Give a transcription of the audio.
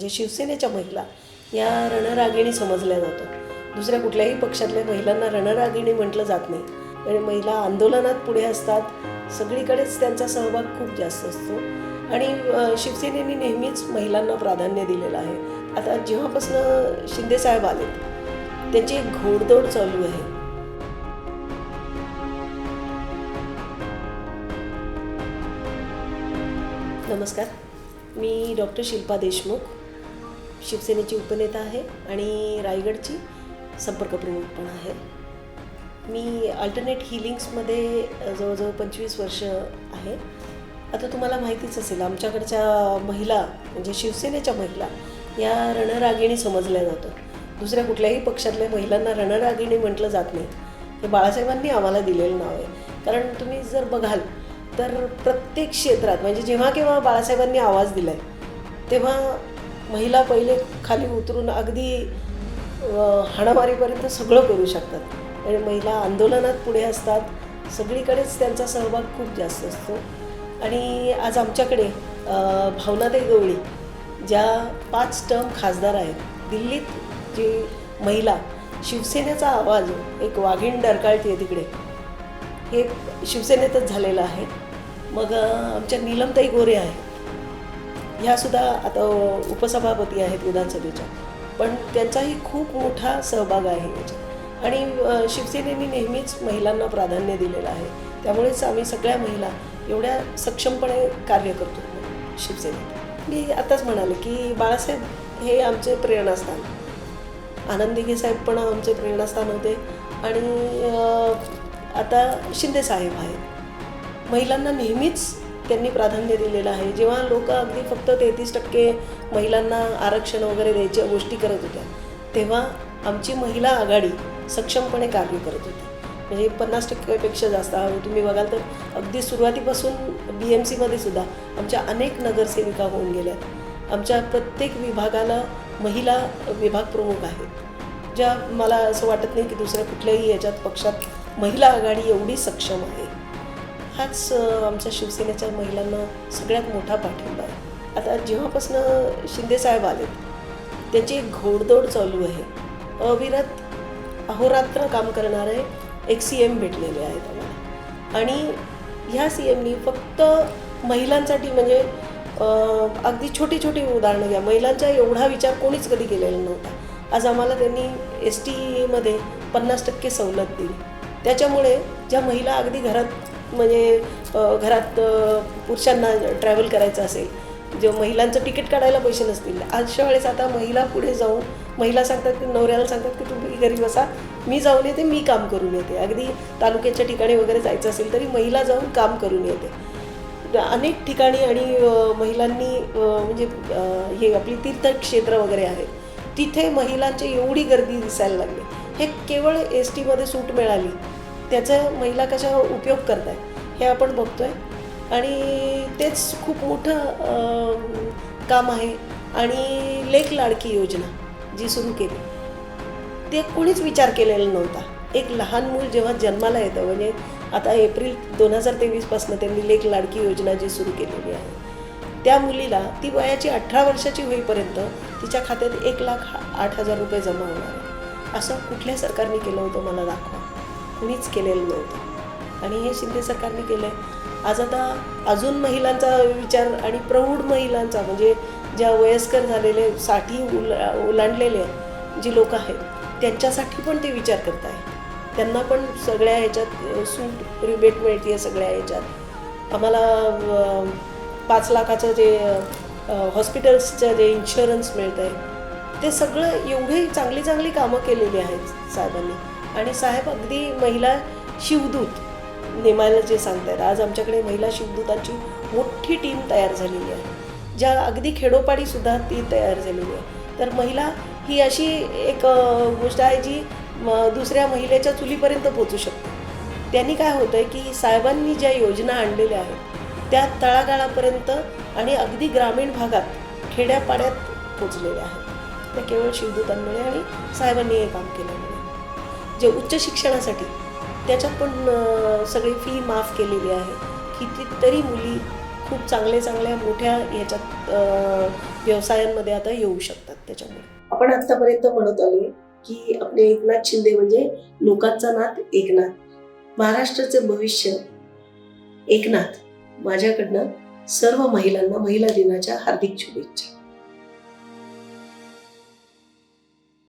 म्हणजे शिवसेनेच्या महिला या रणरागिणी समजल्या जातात. दुसऱ्या कुठल्याही पक्षातल्या महिलांना रणरागिणी म्हटलं जात नाही. आणि महिला आंदोलनात पुढे असतात सगळीकडेच त्यांचा सहभाग खूप जास्त असतो. आणि शिवसेनेने नेहमीच महिलांना प्राधान्य दिलेलं आहे. आता जेव्हापासून शिंदेसाहेब आले त्यांची एक घोडदौड चालू आहे. नमस्कार. मी डॉक्टर शिल्पा देशमुख. शिवसेनेची उपनेता आहे आणि रायगडची संपर्क प्रमुख पण आहे. मी अल्टरनेट हिलिंग्समध्ये जवळजवळ पंचवीस वर्ष आहे. आता तुम्हाला माहितीच असेल आमच्याकडच्या महिला म्हणजे शिवसेनेच्या महिला या रणरागिणी समजल्या जातं दुसऱ्या कुठल्याही पक्षातल्या महिलांना रणरागिणी म्हटलं जात नाही. हे बाळासाहेबांनी आम्हाला दिलेलं नाव आहे. कारण तुम्ही जर बघाल तर प्रत्येक क्षेत्रात म्हणजे जेव्हा केव्हा बाळासाहेबांनी आवाज दिला आहे तेव्हा महिला पहिले खाली उतरून अगदी हाणामारीपर्यंत सगळं करू शकतात. आणि महिला आंदोलनात पुढे असतात. सगळीकडेच त्यांचा सहभाग खूप जास्त असतो. आणि आज आमच्याकडे अ, गवळी ज्या पाच टर्म खासदार आहेत दिल्लीत जी महिला शिवसेनेचा आवाज एक वाघीण डरकाळते तिकडे. हे शिवसेनेतच झालेलं आहे. मग आमच्या नीलमताई गोरे आहेत. ह्यासुद्धा आता उपसभापती आहेत विधानसभेच्या. पण त्यांचाही खूप मोठा सहभाग आहे याच्यात. आणि शिवसेनेने नेहमीच महिलांना प्राधान्य दिलेलं आहे. त्यामुळेच आम्ही सगळ्या महिला एवढ्या सक्षमपणे कार्य करतो शिवसेनेत. मी आताच म्हणाले की बाळासाहेब हे आमचे प्रेरणास्थान. आनंद साहेब पण आमचे प्रेरणास्थान होते. आणि आता शिंदे साहेब आहेत. महिलांना नेहमीच त्यांनी प्राधान्य दिलेलं आहे. जेव्हा लोक अगदी फक्त तेहतीस टक्के महिलांना आरक्षण वगैरे द्यायच्या गोष्टी करत होत्या तेव्हा आमची महिला आघाडी सक्षमपणे कार्य करत होती. म्हणजे पन्नास टक्क्यापेक्षा जास्त तुम्ही बघाल तर अगदी सुरुवातीपासून बी एम सीमध्ये सुद्धा आमच्या अनेक नगरसेविका होऊन गेल्यात. आमच्या प्रत्येक विभागाला महिला विभाग प्रमुख आहेत. ज्या मला असं वाटत नाही की दुसऱ्या कुठल्याही याच्यात पक्षात महिला आघाडी एवढी सक्षम आहे. हाच आमच्या शिवसेनेच्या महिलांना सगळ्यात मोठा पाठिंबा आहे. आता जेव्हापासनं शिंदेसाहेब आले त्यांची एक घोडदौड चालू आहे. अविरत अहोरात्र काम करणारे एक सी एम भेटलेले आहेत आम्हाला. आणि ह्या सी एमनी फक्त महिलांसाठी म्हणजे अगदी छोटी छोटी उदाहरणं घ्या. महिलांचा एवढा विचार कोणीच कधी केलेला नव्हता. आज आम्हाला त्यांनी एस टीमध्ये पन्नास टक्के सवलत दिली. त्याच्यामुळे ज्या महिला अगदी घरात म्हणजे घरात पुरुषांना ट्रॅव्हल करायचं असेल जे महिलांचं तिकीट काढायला पैसे नसतील. अशा वेळेस आता महिला पुढे जाऊन महिला सांगतात की नवऱ्याला सांगतात की तुम्ही घरी बसा मी जाऊन येते मी काम करून येते. अगदी तालुक्याच्या ठिकाणी वगैरे जायचं असेल तरी महिला जाऊन काम करून येते. अनेक ठिकाणी आणि महिलांनी म्हणजे हे आपली तीर्थक्षेत्र वगैरे आहेत तिथे महिलांची एवढी गर्दी दिसायला लागली. हे केवळ एस टीमध्ये सूट मिळाली. त्याचा महिला कशा उपयोग करत आहे हे आपण बघतोय. आणि तेच खूप मोठं काम आहे. आणि लेख लाडकी योजना जी सुरू केली ते कोणीच विचार केलेला नव्हता. एक लहान मूल जेव्हा जन्माला येतं म्हणजे आता एप्रिल दोन हजार तेवीसपासून त्यांनी लेख लाडकी योजना जी सुरू केलेली आहे त्या मुलीला ती वयाची अठरा वर्षाची होईपर्यंत तिच्या खात्यात एक लाख आठ हजार रुपये जमा होणार आहे. असं कुठल्या सरकारने केलं होतं मला दाखवा. कुणीच केलेलं नव्हतं. आणि हे शिंदे सरकारने केलं आहे आज आता अजून महिलांचा विचार आणि प्रौढ महिलांचा म्हणजे ज्या वयस्कर झालेले साठी उला ओलांडलेले जी लोक आहेत त्यांच्यासाठी पण ते विचार करत आहे त्यांना पण सगळ्या ह्याच्यात सूट रिबेट मिळते सगळ्या ह्याच्यात. आम्हाला पाच लाखाचं जे हॉस्पिटल्सचं जे इन्शुरन्स मिळतं आहे ते सगळं एवढी चांगली चांगली कामं केलेली आहेत साहेबांनी. आणि साहेब अगदी महिला शिवदूत नेमायला जे सांगतायत. आज आमच्याकडे महिला शिवदूतांची मोठी टीम तयार झालेली आहे. ज्या अगदी खेडोपाडीसुद्धा ती तयार झालेली आहे. तर महिला ही अशी एक गोष्ट आहे जी दुसऱ्या महिलेच्या चुलीपर्यंत पोचू शकते. त्यांनी काय होतं आहे की साहेबांनी ज्या योजना आणलेल्या आहेत त्या तळागाळापर्यंत आणि अगदी ग्रामीण भागात खेड्यापाड्यात पोचलेल्या आहेत. त्या केवळ शिवदूतांमुळे आणि साहेबांनी हे काम केल्यामुळे जे उच्च शिक्षणासाठी त्याच्यात पण सगळी फी माफ केलेली आहे. कितीतरी मुली खूप चांगले चांगल्या मोठ्या याच्यात व्यवसायांमध्ये आता येऊ शकतात त्याच्यामुळे. आपण आतापर्यंत म्हणत आलो की आपले एकनाथ शिंदे म्हणजे लोकांचा नाथ एकनाथ. महाराष्ट्राचे भविष्य एकनाथ. माझ्याकडनं सर्व महिलांना महिला दिनाच्या हार्दिक शुभेच्छा.